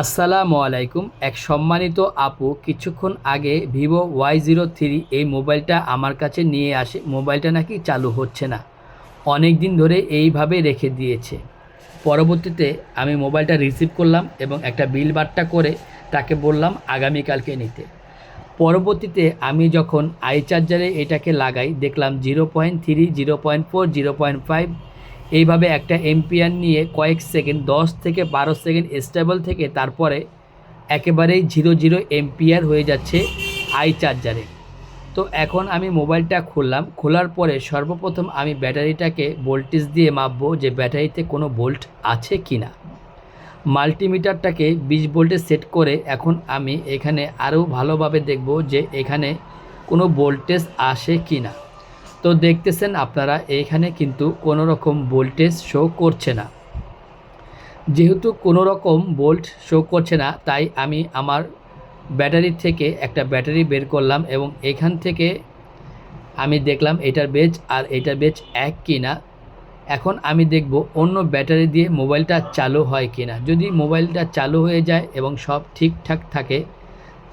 আসসালামু আলাইকুম। এক সম্মানিত আপু, কিছুক্ষণ আগে ভিভো ওয়াই জিরো থ্রি এই মোবাইলটা আমার কাছে নিয়ে আসে। মোবাইলটা নাকি চালু হচ্ছে না। অনেক দিন ধরে এইভাবে রেখে দিয়েছে। পরবর্তীতে আমি মোবাইলটা রিসিভ করলাম এবং একটা বিল বার্তা করে তাকে বললাম, আগামীকালকে নিতে। পরবর্তীতে আমি যখন আই চার্জারে এটাকে লাগাই, দেখলাম zero point three, zero point four, zero point five এইভাবে একটা এম্পিয়ার নিয়ে কয়েক সেকেন্ড, দশ থেকে বারো সেকেন্ড স্টেবল থেকে তারপরে একেবারেই জিরো জিরো এম্পিয়ার হয়ে যাচ্ছে আই চার্জারে। তো এখন আমি মোবাইলটা খুললাম, খোলার পরে সর্বপ্রথম আমি ব্যাটারিটাকে ভোল্টেজ দিয়ে মাপবো যে ব্যাটারিতে কোনো ভোল্ট আছে কি না। মাল্টিমিটারটাকে বিশ ভোল্টে সেট করে এখন আমি এখানে আরও ভালোভাবে দেখব যে এখানে কোনো ভোল্টেজ আসে কি না। তো দেখতেছেন আপনারা, এখানে কিন্তু কোনো রকম ভোল্টেজ শো করছে না। যেহেতু কোনো রকম ভোল্ট শো করছে না, তাই আমি আমার ব্যাটারি থেকে একটা ব্যাটারি বের করলাম এবং এখান থেকে আমি দেখলাম এটার বেজ আর এটার বেজ এক কি না এখন আমি দেখব অন্য ব্যাটারি দিয়ে মোবাইলটা চালু হয় কি না যদি মোবাইলটা চালু হয়ে যায় এবং সব ঠিকঠাক থাকে,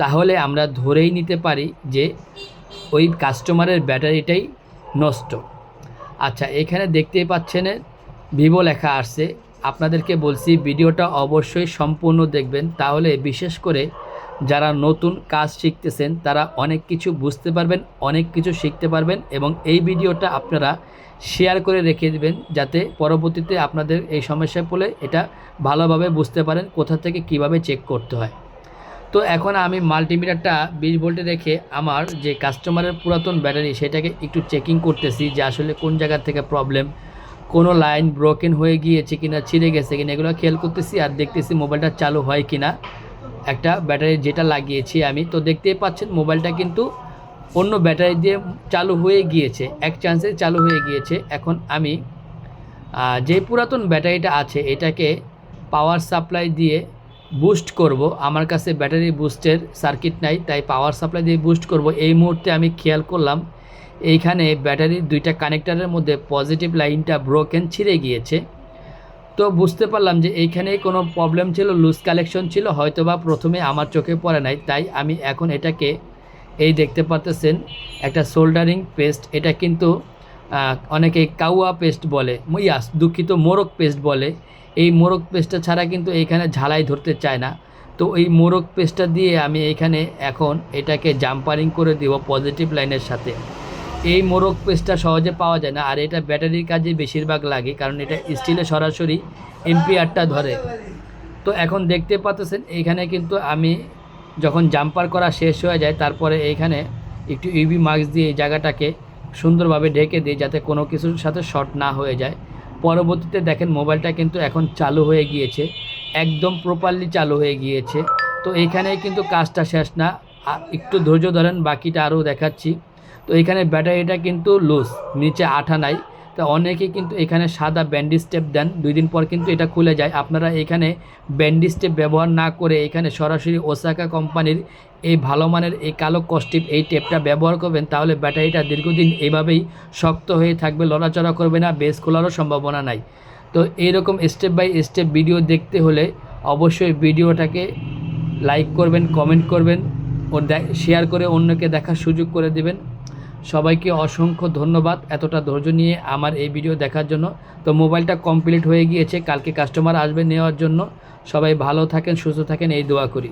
তাহলে আমরা ধরেই নিতে পারি যে ওই কাস্টমারের ব্যাটারিটাই নষ্ট। আচ্ছা এখানে দেখতেই পাচ্ছেন ভিভো লেখা আসছে। আপনাদেরকে বলছি, ভিডিওটা অবশ্যই সম্পূর্ণ দেখবেন। তাহলে বিশেষ করে যারা নতুন কাজ শিখতেছেন, তারা অনেক কিছু বুঝতে পারবেন, অনেক কিছু শিখতে পারবেন এবং এই ভিডিওটা আপনারা শেয়ার করে রেখে দেবেন যাতে পরবর্তীতে আপনাদের এই সমস্যায় পড়লে এটা ভালোভাবে বুঝতে পারেন কোথা থেকে কীভাবে চেক করতে হয়। তো এখন আমি মাল্টিমিটারটা বিশ ভোল্টে রেখে আমার যে কাস্টমারের পুরাতন ব্যাটারি, সেটাকে একটু চেকিং করতেছি যে আসলে কোন জায়গা থেকে প্রবলেম কোনো লাইন ব্রোকেন হয়ে গিয়েছে কিনা, ছিঁড়ে গেছে কিনা, এগুলো খেয়াল করতেছি আর দেখতেছি মোবাইলটা চালু হয় কিনা। একটা ব্যাটারি যেটা লাগিয়েছি আমি, তো দেখতেই পাচ্ছেন মোবাইলটা কিন্তু অন্য ব্যাটারি দিয়ে চালু হয়ে গিয়েছে, এক চান্সে চালু হয়ে গিয়েছে। এখন আমি যে পুরাতন ব্যাটারিটা আছে, এটাকে পাওয়ার সাপ্লাই দিয়ে বুস্ট করব। আমার কাছে ব্যাটারি বুস্টের সার্কিট নাই, তাই পাওয়ার সাপ্লাই দিয়ে বুস্ট করব। এই মুহূর্তে আমি খেয়াল করলাম, এইখানে ব্যাটারির দুইটা কানেক্টারের মধ্যে পজিটিভ লাইনটা ব্রোকেন ছিঁড়ে গিয়েছে। তো বুঝতে পারলাম যে এইখানেই কোনো প্রবলেম ছিল লুজ কালেকশন ছিল, হয়তোবা প্রথমে আমার চোখে পড়ে নাই। তাই আমি এখন এটাকে, এই দেখতে পাচ্তেছেন একটা সোল্ডারিং পেস্ট এটা কিন্তু অনেকে কাউয়া পেস্ট বলে ইয়াস, দুঃখিত, মোরগ পেস্ট বলে। এই মোরগ পেস্টটা ছাড়া কিন্তু এইখানে ঝালাই ধরতে চায় না। তো এই মোরগ পেস্টটা দিয়ে আমি এখানে এখন এটাকে জাম্পারিং করে দেব পজিটিভ লাইনের সাথে। এই মোরগ পেস্টটা সহজে পাওয়া যায় না, আর এটা ব্যাটারির কাজে বেশিরভাগ লাগে, কারণ এটা স্টিলে সরাসরি এমপিআরটা ধরে। তো এখন দেখতে পাচ্ছেন, এইখানে কিন্তু আমি যখন জাম্পার করা শেষ হয়ে যায়, তারপরে এইখানে একটু ইউভি মাস্ক দিয়ে এই জায়গাটাকে সুন্দরভাবে ঢেকে দিই যাতে কোনো কিছুর সাথে শর্ট না হয়ে যায়। পরবর্তীতে দেখেন মোবাইলটা কিন্তু এখন চালু হয়ে গিয়েছে, একদম প্রপারলি চালু হয়ে গিয়েছে। তো এইখানে কিন্তু কাজটা শেষ না একটু ধৈর্য ধরেন, বাকিটা আরও দেখাচ্ছি। তো এখানে ব্যাটারিটা কিন্তু লুজ নিচে আঠা নাই। তো অনেকেই কিন্তু এখানে সাদা ব্যান্ডিজ টেপ দেন। দুই দিন পর কিন্তু এটা খুলে যায়। আপনারা এখানে ব্যান্ডিজ টেপ ব্যবহার না করে এখানে সরাসরি ওসাকা কোম্পানির এই ভালো মানের এই কালো কস্টিপ এই টেপটা ব্যবহার করবেন, তাহলে ব্যাটারিটা দীর্ঘদিন এইভাবেই শক্ত হয়ে থাকবে, লড়াচড়া করবে না বেস খোলারও সম্ভাবনা নাই। তো এইরকম স্টেপ বাই স্টেপ ভিডিও দেখতে হলে অবশ্যই ভিডিওটাকে লাইক করবেন কমেন্ট করবেন, ও শেয়ার করে অন্যকে দেখার সুযোগ করে দেবেন। সবাইকে অসংখ্য ধন্যবাদ এতটা ধৈর্য নিয়ে আমার এই ভিডিও দেখার জন্য। তো মোবাইলটা কমপ্লিট হয়ে গিয়েছে, কালকে কাস্টমার আসবে নেওয়ার জন্য। সবাই ভালো থাকেন, সুস্থ থাকেন, এই দোয়া করি।